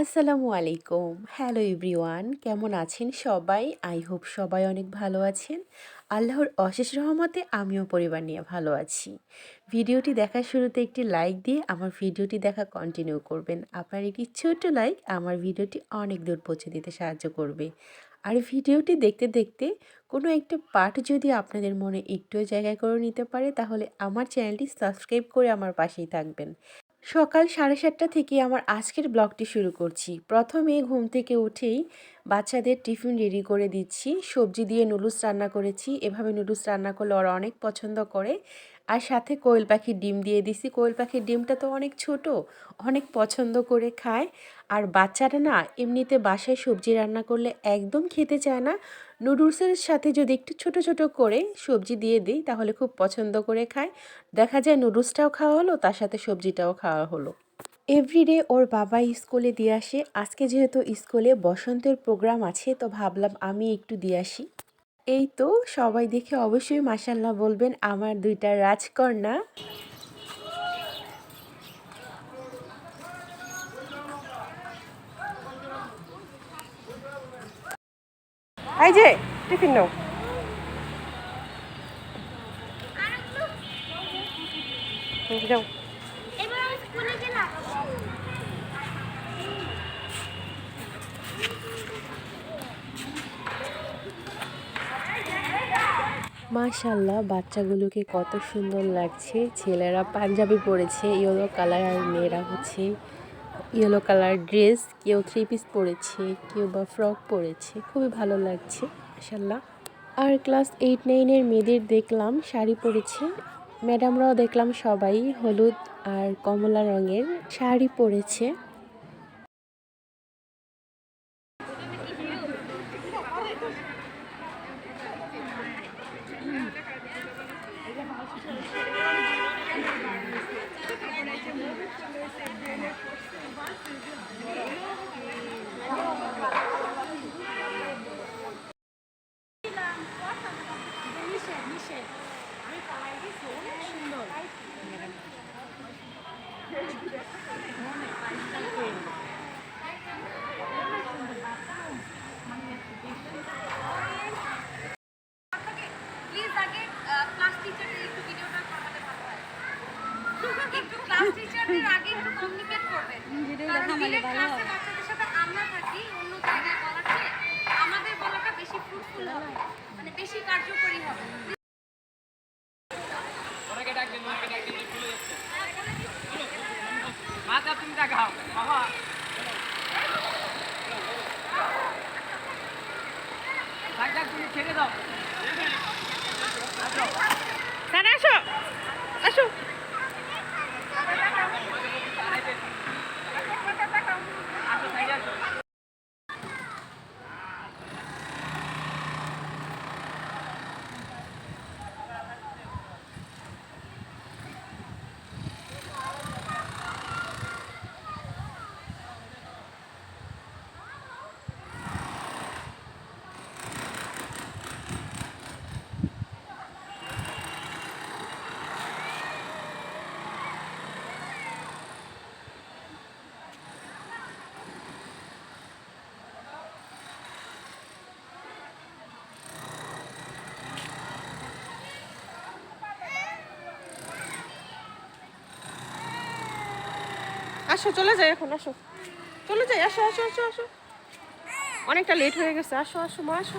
আসসালামু আলাইকুম। Hello everyone কেমন আছেন সবাই? আই হোপ সবাই অনেক ভালো আছেন। আল্লাহর অশেষ রহমতে আমিও পরিবার নিয়ে ভালো আছি। ভিডিওটি দেখার শুরুতে একটি লাইক দিয়ে আমার ভিডিওটি দেখা কন্টিনিউ করবেন। আপনার একটি ছোট্ট লাইক আমার ভিডিওটি অনেক দূর পৌঁছে দিতে সাহায্য করবে। আর ভিডিওটি দেখতে দেখতে কোনো একটা পার্ট যদি আপনাদের মনে একটুও জায়গায় করে নিতে পারে, তাহলে আমার চ্যানেলটি সাবস্ক্রাইব করে আমার পাশেই থাকবেন। সকাল সাড়ে সাতটা থেকে আমার আজকের ব্লগটি শুরু করছি। প্রথমে ঘুম থেকে উঠেই বাচ্চাদের টিফিন রেডি করে দিচ্ছি। সবজি দিয়ে নুডলস রান্না করেছি। এভাবে নুডলস রান্না করলে ওরা অনেক পছন্দ করে। আর সাথে কোয়েল পাখির ডিম দিয়ে দিছি। কোয়েল পাখির ডিমটা তো অনেক ছোট, অনেক পছন্দ করে খায়। আর বাচ্চারা না, এমনিতে বাসায় সবজি রান্না করলে একদম খেতে চায় না। নুডলসের সাথে যদি একটু ছোট ছোট করে সবজি দিয়ে দিই, তাহলে খুব পছন্দ করে খায়। দেখা যায় নুডলসটাও খাওয়া হলো, তার সাথে সবজিটাও খাওয়া হলো। এভরিডে ওর বাবা স্কুলে দিয়ে আসে। আজকে যেহেতু স্কুলে বসন্তের প্রোগ্রাম আছে, তো ভাবলাম আমি একটু দিয়ে আসি। এই তো সবাই দেখে অবশ্যই মাসাল্লাহ বলবেন, আমার দুইটা রাজকন্যা। এই যে, টিফিন নাও। যাও। মাশাল্লাহ বাচ্চাগুলোকে কত সুন্দর লাগছে। ছেলেরা পাঞ্জাবি পরেছে, ইয়েলো কালার আর মেয়েরা হচ্ছে ইয়েলো কালার ড্রেস কেউ থ্রি পিস পরেছে, কেউ বা ফ্রক পরেছে, খুবই ভালো লাগছে মাসাল্লাহ আর ক্লাস এইট নাইনের মেয়েদের দেখলাম, শাড়ি পরেছে। ম্যাডামরাও দেখলাম সবাই, হলুদ আর কমলা রঙের শাড়ি পরেছে প্লিজ আগে ক্লাস টিচারের একটু ভিডিওটা করাতে ভালো হয় একটু ক্লাস টিচারদের আগে একটু কমিউনিকেট করবেন কারণ ডিরেক্ট ক্লাসে বাচ্চাদের সাথে আমরা থাকি অন্য জায়গায় বলার চেয়ে আমাদের বলাটা বেশি ফ্রুটফুল হবে মানে বেশি কার্যকরী হবে মাথা তুমি দেখাও বাবা তুমি ছেড়ে দাও আসো। আসো। আসো, চলে যাই এখন, আসো। চলে যাই, আসো আসো আসো আসো। অনেকটা লেট হয়ে গেছে, আসো আসো, মা, আসো।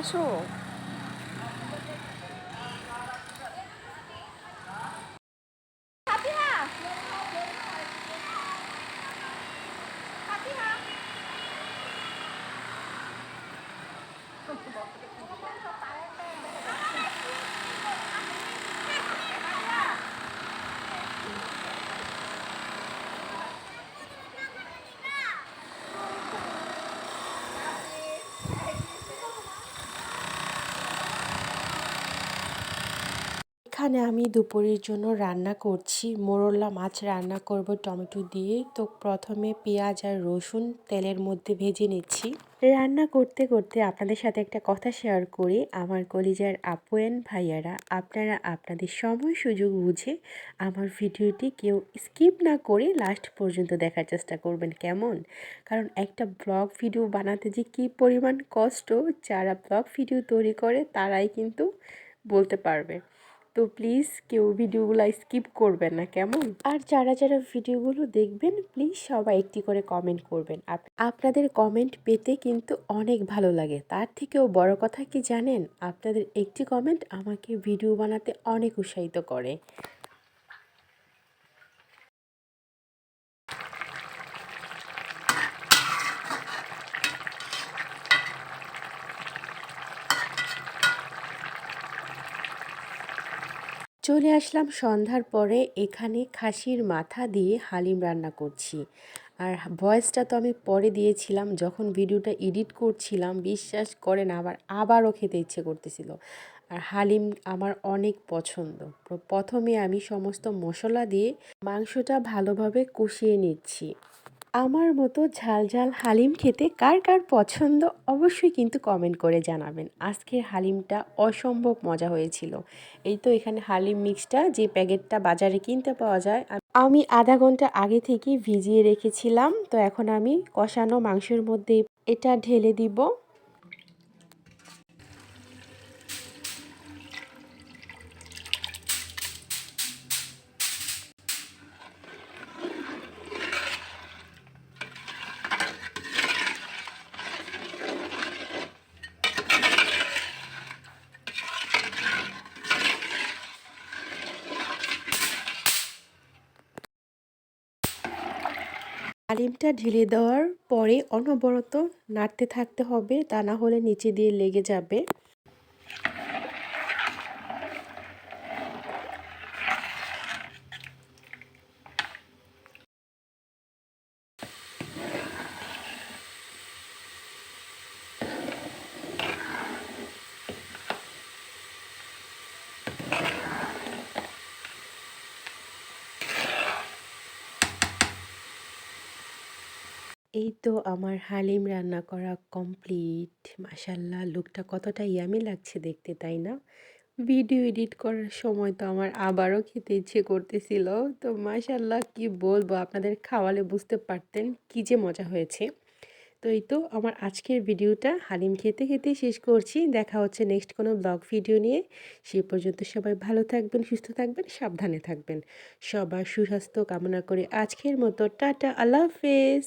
আসো। এখানে আমি দুপুরের জন্য রান্না করছি। মোরলা মাছ রান্না করব টমেটো দিয়ে। তো প্রথমে পেঁয়াজ আর রসুন তেলের মধ্যে ভেজে নিচ্ছি। রান্না করতে করতে আপনাদের সাথে একটা কথা শেয়ার করি। আমার কলিজার আপু অ্যান্ড ভাইয়ারা, আপনারা আপনাদের সময় সুযোগ বুঝে আমার ভিডিওটি কেউ স্কিপ না করে লাস্ট পর্যন্ত দেখার চেষ্টা করবেন। কেমন? কারণ একটা ব্লগ ভিডিও বানাতে যে কী পরিমাণ কষ্ট, যারা ব্লগ ভিডিও তৈরি করে তারাই কিন্তু বলতে পারবে। তো প্লিজ কেউ ভিডিওগুলো স্কিপ করবেন না, কেমন? আর যারা যারা ভিডিওগুলো দেখবেন প্লিজ সবাই একটি করে কমেন্ট করবেন। আপনাদের কমেন্ট পেতে কিন্তু অনেক ভালো লাগে। তার থেকেও বড় কথা কি জানেন? আপনাদের একটি কমেন্ট আমাকে ভিডিও বানাতে অনেক উৎসাহিত করে। চলে আসলাম সন্ধ্যার পরে এখানে খাসির মাথা দিয়ে হালিম রান্না করছি। আর ভয়েসটা তো আমি পরে দিয়েছিলাম, যখন ভিডিওটা এডিট করছিলাম, বিশ্বাস করেন আবার, আবারও খেতে ইচ্ছে করতেছিল। আর হালিম আমার অনেক পছন্দ। প্রথমে আমি সমস্ত মশলা দিয়ে মাংসটা ভালোভাবে কষিয়ে নিচ্ছি। আমার মতো ঝাল ঝাল হালিম খেতে কার কার পছন্দ অবশ্যই কিন্তু কমেন্ট করে জানাবেন। আজকের হালিমটা অসম্ভব মজা হয়েছিল। এই তো এখানে হালিম মিক্সটা যে প্যাকেটটা বাজারে কিনতে পাওয়া যায় আমি আধা ঘণ্টা আগে থেকে ভিজিয়ে রেখেছিলাম। তো এখন আমি কষানো মাংসের মধ্যে এটা ঢেলে দিব। হালিমটা ঢেলে দেওয়ার পরে অনবরত নাড়তে থাকতে হবে, তা না হলে নিচে দিয়ে লেগে যাবে। এই তো আমার হালিম রান্না করা কমপ্লিট মাশাল্লাহ লুকটা কতটা ইয়ামি লাগছে দেখতে, তাই না? ভিডিও এডিট করার সময় তো আমার আবারও খেতে ইচ্ছে করতেছিল। তো মাশাল্লাহ কি বলব, আপনাদের খাওয়ালে বুঝতে পারতেন কি যে মজা হয়েছে। তো এই তো আমার আজকের ভিডিওটা হালিম খেতে খেতে শেষ করছি। দেখা হচ্ছে নেক্সট কোনো ব্লগ ভিডিও নিয়ে। সে পর্যন্ত সবাই ভালো থাকবেন, সুস্থ থাকবেন, সাবধানে থাকবেন। সবার সুস্বাস্থ্য কামনা করে আজকের মতো, টাটা, আল্লাহ হাফেজ।